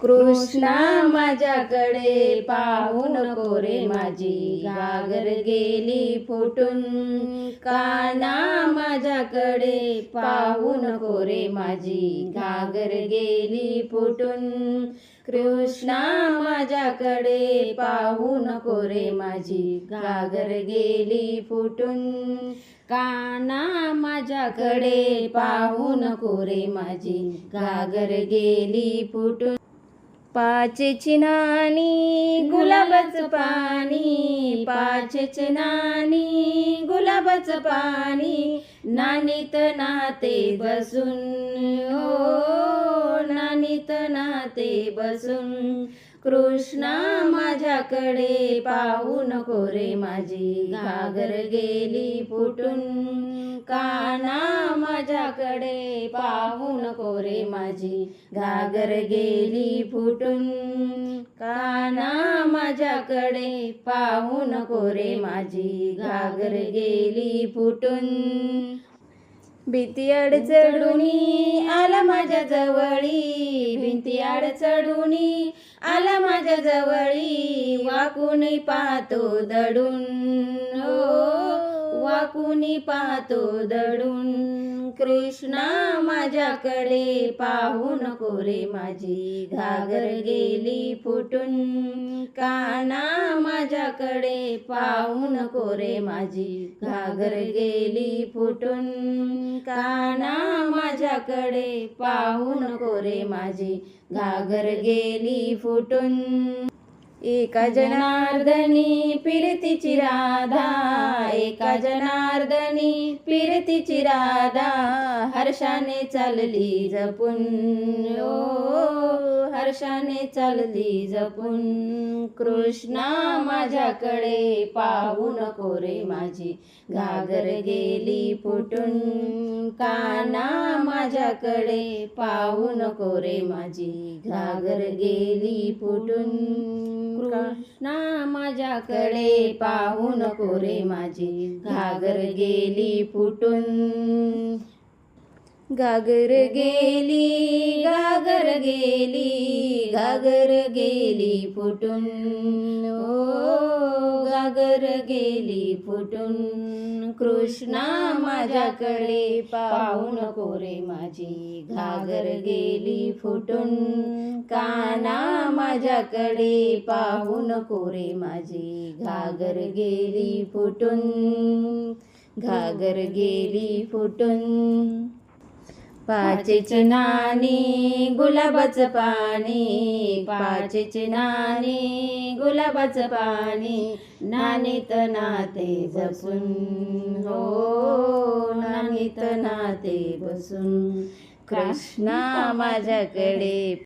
कृष्णा माझ्याकडे पाहू नको रे माझी घागर गेली फुटून. काना माझ्याकडे पाहू नको रे माझी घागर गेली फुटून. कृष्णा माझ्याकडे पाहू नको रे माझी घागर गेली फुटून. काना माझ्याकडे पाहू नको रे माझी गागर गेली फुटून. पाचेची नाणी गुलाबाचं पाणी. पाचेचे नाणी गुलाबाचं पाणी. नानीत नाते बसून. हो नानीत नाते बसून. कृष्णा माझ्याकडे पाहू नको रे माझी. घागर गेली फुटून. काना माझ्याकडे पाहू नको रे माझी. घागर गेली फुटून. काना माझ्याकडे पाहू नको रे माझी. घागर गेली फुटून. भीती अडचडून आला माझ्या जवळी. भीती अडचडूनी आला माझ्या जवळी. वाकुनी पाहतो दडून. हो वाकुनी पाहतो दडून. कृष्णा माझ्याकडे पाहू नको रे माझी घागर गेली फुटून. काना माझ्याकडे पाहू नको रे माझी घागर गेली फुटून. काना माझ्याकडे पाहू नको रे माझी घागर गेली फुटून. एका जनार्दनी फिरतीची राधा एका जनार्दनी फिरतीची राधा. हर्षाने चालली जपून. ओ हर्षाने चालली जपून. कृष्णा माझ्याकडे पाहू नको रे माझी. घागर गेली फुटून. काना माझ्याकडे पाहू नको रे माझी. घागर गेली फुटून. कृष्णा माझ्याकडे पाहू नको रे माझी. घागर गेली फुटून. गागर गेली गागर गेली गागर गेली फुटून. ओ गागर गेली फुटून. कृष्णा माझ्याकडे पाहून कोरे माझी घागर गेली फुटून. काना माझ्याकडे पाहून कोरे माझी घागर गेली फुटून. घागर गेली फुटून. पाचेची नाणी गुलाबाचं पाणी. पाचेची नाणी गुलाबाचं पाणी. नानीत नाते बसून. हो नानीत नाते बसून. कृष्णा माझ्याकडे